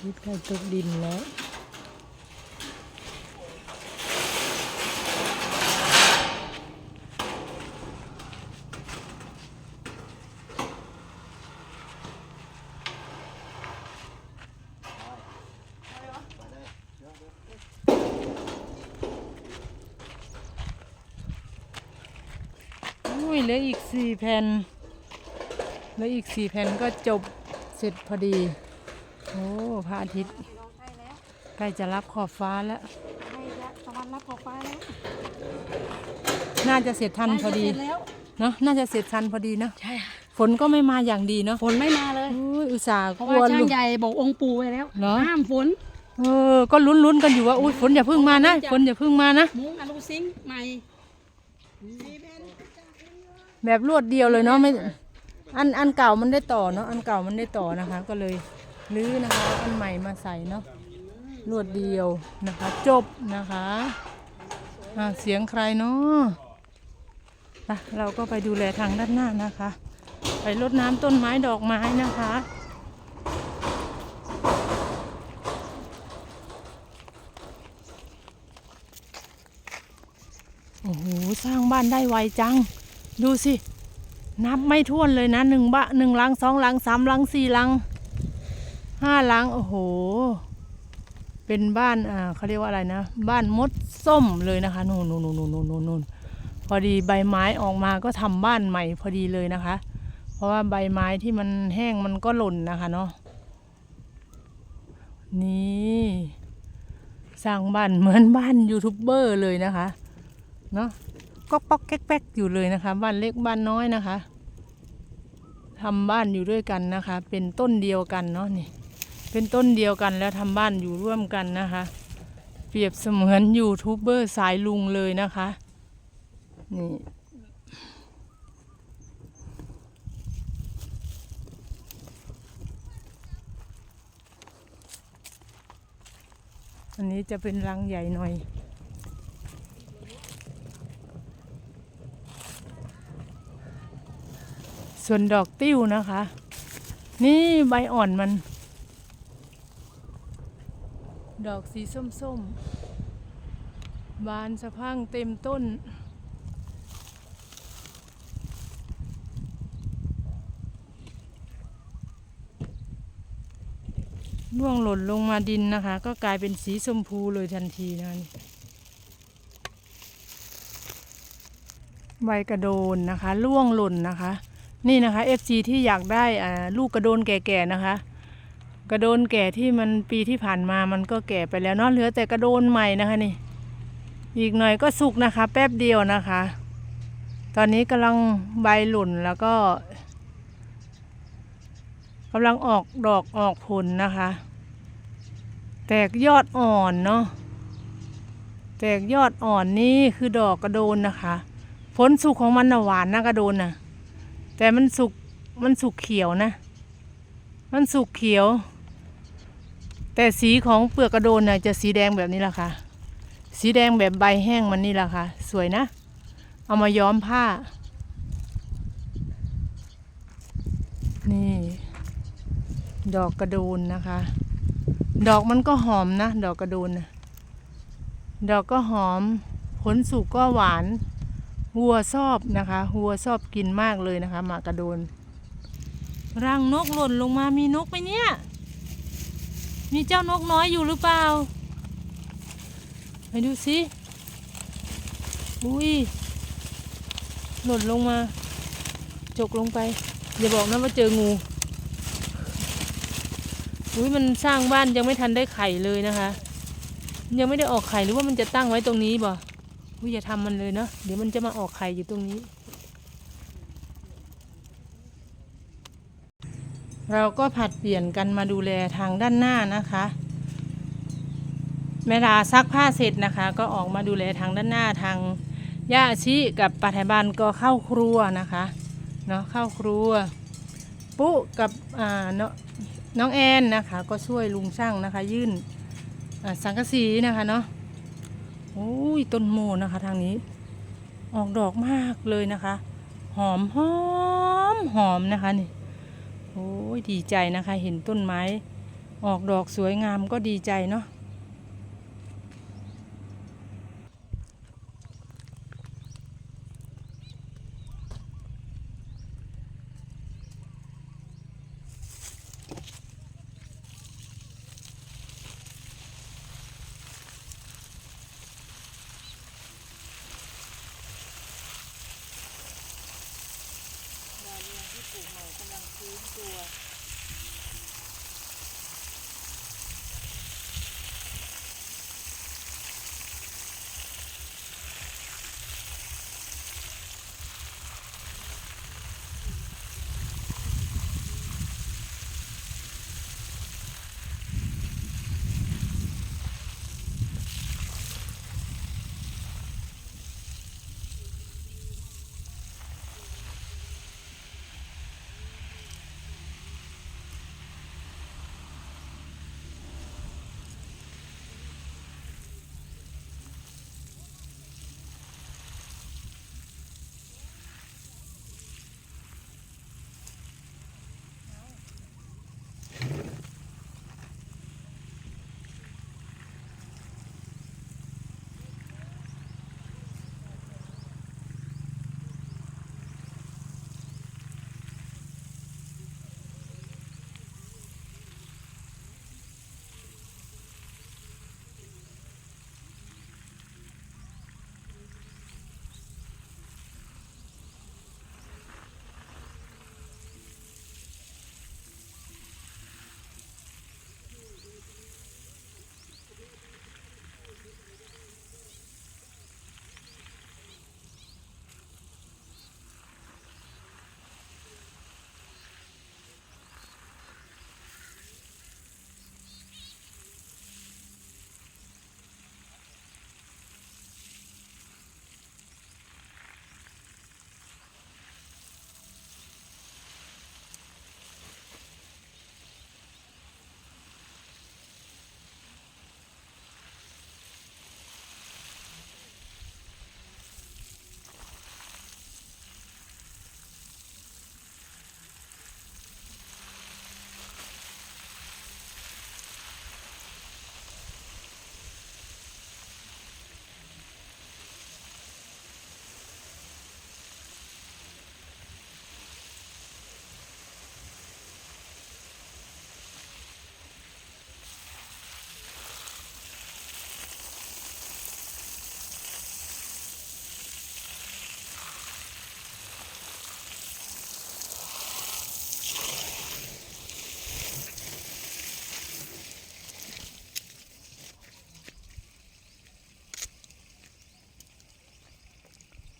ทิตย์ใกล้ตกดินแล้วอุ้ยเหลืออีกสี่แผ่นเหลืออีกสี่แผ่นก็จบเสร็จพอดี โอ้พระอาทิตย์น้องใกล้แล้วใกล้จะรับขอบฟ้าแล้วใกล้แล้วตะวันรับขอบฟ้าแล้วน่าจะเสร็จทันพอดี ใกล้จะเสร็จแล้วเนาะน่าจะเสร็จทันพอดีเนาะใช่ค่ะฝนก็ไม่มาอย่างดีเนาะฝนไม่มาเลยโอ้ยอุตส่าห์เพราะกลัวว่าช่าลุงงใหญ่บอกองค์ปู่ไว้แล้วเหรอ ห้ามฝน เออ ก็ลุ้นๆกันอยู่ว่าอุ้ยฝนอย่าเพิ่งมานะ ฝนอย่าเพิ่งมานะ มุ้งอลูซิงค์ใหม่ แบบรวดเดียวเลยเนาะไม่ อันอันเก่ามันได้ต่อเนาะอันเก่ามันได้ต่อนะคะ ก็เลย รื้อนะคะอันใหม่มาใส่เนาะรวดเดียวนะคะ จบนะคะเสียงใครเนาะไปเราก็ไปดูแลทางด้านหน้านะคะ ไปรดน้ำต้นไม้ดอกไม้นะคะโอ้โหสร้างบ้านได้ไวจัง ดูสิ นับไม่ถ้วนเลยนะหนึ่งบะหนึ่งหลังสองหลังสามหลังสี่หลัง ห้าหลังโอ้โห เป็นบ้านอ่าเขาเรียกว่าอะไรนะ บ้านมดส้มเลยนะคะนู่นนู่นนู่นนู่นนู่นนู่นพอดีใบไม้ออกมาก็ทำบ้านใหม่พอดีเลยนะคะ เพราะว่าใบไม้ที่มันแห้งมันก็หล่นนะคะเนาะนี่สร้างบ้านเหมือนบ้านยูทูบเบอร์เลยนะคะเนาะก็ป๊อกแก๊กแป๊กอยู่เลยนะคะ บ้านเล็กบ้านน้อยนะคะทำบ้านอยู่ด้วยกันนะคะ เป็นต้นเดียวกันเนาะนี่ เป็นต้นเดียวกันแล้วทำบ้านอยู่ร่วมกันนะคะ เปรียบเสมือนยูทูบเบอร์สายลุงเลยนะคะนี่อันนี้จะเป็นรังใหญ่หน่อย ส่วนดอกติ้วนะคะ นี่ใบอ่อนมัน ดอกสีส้มๆ บานสะพังเต็มต้น ร่วงหล่นลงมาดินนะคะ ก็กลายเป็นสีชมพูเลยทันทีนะนี่ใบกระโดนนะคะ ร่วงหล่นนะคะ นี่นะคะ FC ที่อยากได้ลูกกระโดนแก่ๆนะคะ กระโดนแก่ที่มันปีที่ผ่านมามันก็แก่ไปแล้วเนาะเหลือแต่กระโดนใหม่นะคะนี่ อีกหน่อยก็สุกนะคะ แป๊บเดียวนะคะ ตอนนี้กำลังใบหล่นแล้วก็กำลังออกดอกออกผลนะคะ แตกยอดอ่อนเนาะแตกยอดอ่อนนี่คือดอกกระโดนนะคะ ผลสุกของมันนะหวานนะกระโดนน่ะแต่มันสุกมันสุกเขียวนะ มันสุกเขียว แต่สีของเปลือกกระโดนน่ะจะสีแดงแบบนี้แหละค่ะ สีแดงแบบใบแห้งมันนี่แหละค่ะ สวยนะ เอามาย้อมผ้า นี่ ดอกกระโดนนะคะ ดอกมันก็หอมนะ ดอกกระโดนนะดอกก็หอม ผลสุกก็หวาน วัวชอบนะคะ วัวชอบกินมากเลยนะคะหมากกระโดน รังนกหล่นลงมามีนกไหมเนี่ย มีเจ้านกน้อยอยู่หรือเปล่า ไปดูสิอุ้ย หล่นลงมา จกลงไป อย่าบอกนะว่าเจองู อุ้ยมันสร้างบ้านยังไม่ทันได้ไข่เลยนะคะ ยังไม่ได้ออกไข่หรือว่ามันจะตั้งไว้ตรงนี้บ่อุ้ยอย่าทำมันเลยเนาะเดี๋ยวมันจะมาออกไข่อยู่ตรงนี้ เราก็ผัดเปลี่ยนกันมาดูแลทางด้านหน้านะคะเวลาซักผ้าเสร็จนะคะ ก็ออกมาดูแลทางด้านหน้าทางย่าชิกับปาไทยบ้านก็เข้าครัวนะคะเนาะเข้าครัว ปุ๊กับอ่าเนาะน้องแอนนะคะ ก็ช่วยลุงช่างนะคะ ยื่นสังกะสีนะคะเนาะโอ้ยต้นโมนะคะทางนี้ ออกดอกมากเลยนะคะ หอมหอมหอมนะคะนี่ โอ้ยดีใจนะคะ เห็นต้นไม้ ออกดอกสวยงามก็ดีใจเนาะ ตัว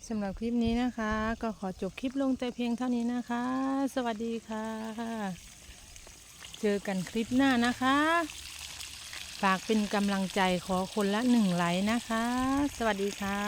สำหรับคลิปนี้นะคะ ก็ขอจบคลิปลงแต่เพียงเท่านี้นะคะ สวัสดีค่ะ เจอกันคลิปหน้านะคะฝากเป็นกำลังใจขอคนละหนึ่งไลค์นะคะ สวัสดีค่ะ